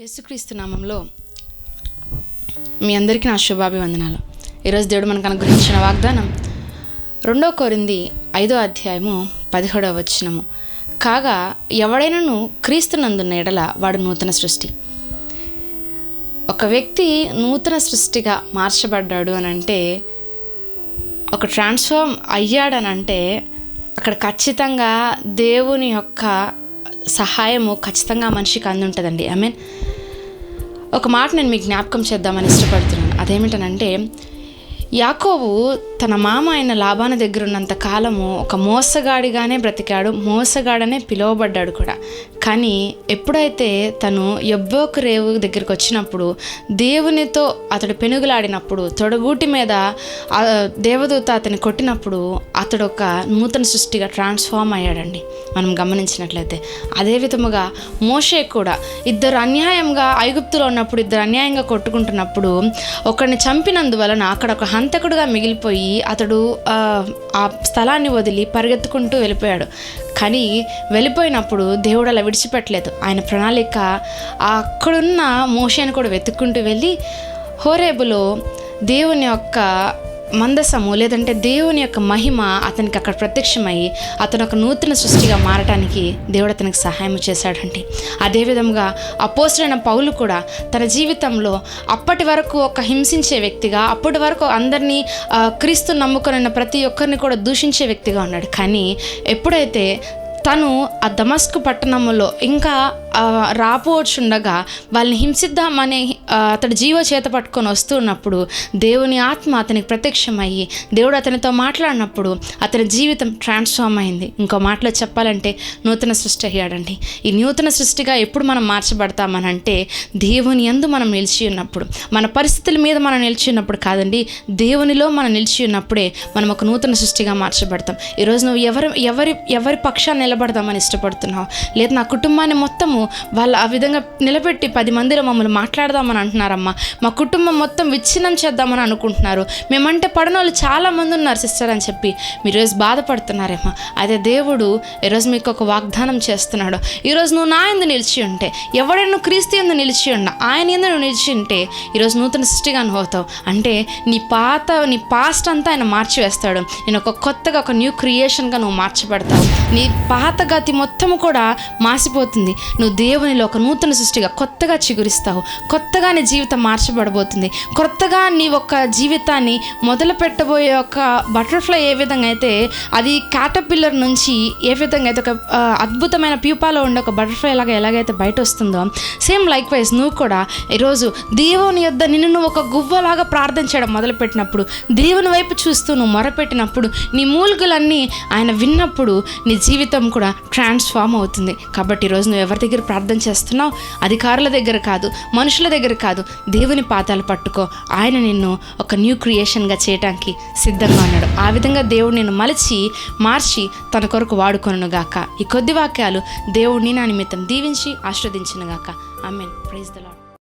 యేసుక్రీస్తు నామంలో మీ అందరికీ నా శుభాభివందనాలు. ఈరోజు దేవుడు మనకు అనుగ్రహించిన వాగ్దానం రెండో కోరింది ఐదో అధ్యాయము పదిహేడవ వచనము. కాగా ఎవడైనను క్రీస్తునందున్న ఎడల వాడు నూతన సృష్టి. ఒక వ్యక్తి నూతన సృష్టిగా మార్చబడ్డాడు అని అంటే ఒక ట్రాన్స్ఫార్మ్ అయ్యాడనంటే అక్కడ ఖచ్చితంగా దేవుని యొక్క సహాయము ఖచ్చితంగా మనిషికి అందుంటుందండి. ఐ మీన్ ఒక మాట నేను మీకు జ్ఞాపకం చేద్దామని ఇష్టపడుతున్నాను. అదేమిటనంటే యాకోబు తన మామ అయిన లాభాన దగ్గర ఉన్నంత కాలము ఒక మోసగాడిగానే బ్రతికాడు మోసగాడనే పిలువబడ్డాడు కూడా. కానీ ఎప్పుడైతే తను ఎవ్వోక రేవు దగ్గరికి వచ్చినప్పుడు దేవునితో అతడు పెనుగులాడినప్పుడు తొడగూటి మీద దేవదూత అతని కొట్టినప్పుడు అతడు ఒక నూతన సృష్టిగా ట్రాన్స్ఫార్మ్ అయ్యాడండి. మనం గమనించినట్లయితే అదే విధముగా మోషే కూడా ఇద్దరు అన్యాయంగా ఐగుప్తులో ఉన్నప్పుడు ఇద్దరు అన్యాయంగా కొట్టుకుంటున్నప్పుడు ఒకరిని చంపినందువలన అక్కడ ఒక హంతకుడుగా మిగిలిపోయి అతడు ఆ, స్థలాన్ని వదిలి పరిగెత్తుకుంటూ వెళ్ళిపోయాడు. కానీ వెళ్ళిపోయినప్పుడు దేవుడు అలా విడిచిపెట్టలేదు. ఆయన ప్రణాళిక అక్కడున్న మోషేని కూడా వెతుక్కుంటూ వెళ్ళి హోరేబులో దేవుని యొక్క మందసము లేదంటే దేవుని యొక్క మహిమ అతనికి అక్కడ ప్రత్యక్షమై అతను ఒక నూతన సృష్టిగా మారటానికి దేవుడు అతనికి సహాయం చేశాడండి. అదేవిధంగా అపోసరైన పౌలు కూడా తన జీవితంలో అప్పటి వరకు ఒక హింసించే వ్యక్తిగా అప్పటి వరకు అందరినీ క్రీస్తు నమ్ముకున్న ప్రతి ఒక్కరిని కూడా దూషించే వ్యక్తిగా ఉన్నాడు. కానీ ఎప్పుడైతే తను ఆ దమస్కు పట్టణంలో ఇంకా రాపోవచ్చుండగా వాళ్ళని హింసిద్దామని అతడు జీవ చేత పట్టుకొని వస్తున్నప్పుడు దేవుని ఆత్మ అతనికి ప్రత్యక్షమయ్యి దేవుడు అతనితో మాట్లాడినప్పుడు అతని జీవితం ట్రాన్స్ఫార్మ్ అయింది. ఇంకో మాటలో చెప్పాలంటే నూతన సృష్టి అయ్యాడండి. ఈ నూతన సృష్టిగా ఎప్పుడు మనం మార్చబడతామనంటే దేవుని యందు మనం నిలిచి ఉన్నప్పుడు. మన పరిస్థితుల మీద మనం నిలిచి ఉన్నప్పుడు కాదండి దేవునిలో మనం నిలిచి ఉన్నప్పుడే మనం ఒక నూతన సృష్టిగా మార్చబడతాం. ఈరోజు నువ్వు ఎవరి ఎవరి ఎవరి పక్షాన్ని నిలబడదామని ఇష్టపడుతున్నావు? లేదా నా కుటుంబాన్ని మొత్తము వాళ్ళు ఆ విధంగా నిలబెట్టి పది మందిలో మమ్మల్ని మాట్లాడదామని అంటున్నారమ్మా. మా కుటుంబం మొత్తం విచ్ఛిన్నం చేద్దామని అనుకుంటున్నారు. మేమంటే పడిన వాళ్ళు చాలా మంది ఉన్నారు సిస్టర్ అని చెప్పి. మీరు ఈరోజు బాధపడుతున్నారేమ్మా అదే దేవుడు ఈరోజు మీకు ఒక వాగ్దానం చేస్తున్నాడు. ఈరోజు నువ్వు నా ఎందు నిలిచి ఉంటే ఎవడైనా నువ్వు క్రీస్తు ఎందు నిలిచి ఉండ ఆయన ఎందు నువ్వు నిలిచి ఉంటే ఈరోజు నూతన సృష్టిగా నువ్వు అవుతావు అంటే నీ పాత నీ పాస్ట్ అంతా ఆయన మార్చివేస్తాడు. నేను ఒక కొత్తగా ఒక న్యూ క్రియేషన్గా నువ్వు మార్చబడతావు. నీ పాత గతి మొత్తం కూడా మాసిపోతుంది. నువ్వు దేవునిలో ఒక నూతన సృష్టిగా కొత్తగా చిగురిస్తావు. కొత్తగా నీ జీవితం మార్చబడబోతుంది. కొత్తగా నీ ఒక జీవితాన్ని మొదలు పెట్టబోయే ఒక బటర్ఫ్లై ఏ విధంగా అయితే అది క్యాటపిల్లర్ నుంచి ఏ విధంగా అయితే ఒక అద్భుతమైన ప్యూపాలో ఉండే ఒక బటర్ఫ్లై లాగా ఎలాగైతే బయట వస్తుందో సేమ్ లైక్ వైజ్ నువ్వు కూడా ఈరోజు దేవుని యొద్ద నిన్ను నువ్వు ఒక గువ్వలాగా ప్రార్థన చేయడం మొదలుపెట్టినప్పుడు దేవుని వైపు చూస్తూ నువ్వు మొరపెట్టినప్పుడు నీ మూలుగులన్నీ ఆయన విన్నప్పుడు నీ జీవితం కూడా ట్రాన్స్ఫార్మ్ అవుతుంది. కాబట్టి ఈరోజు నువ్వు ఎవరి దగ్గర ప్రార్థన చేస్తున్నావు? అధికారుల దగ్గర కాదు మనుషుల దగ్గర కాదు. దేవుని పాతాలు పట్టుకో. ఆయన నిన్ను ఒక న్యూ క్రియేషన్గా చేయటానికి సిద్ధంగా ఉన్నాడు. ఆ విధంగా దేవుడు నిన్ను మలిచి మార్చి తన కొరకు వాడుకొనుగాక ఈ కొద్ది వాక్యాలు దేవుడిని నా నిమిత్తం దీవించి ఆస్వాదించినగాక I mean praise the lord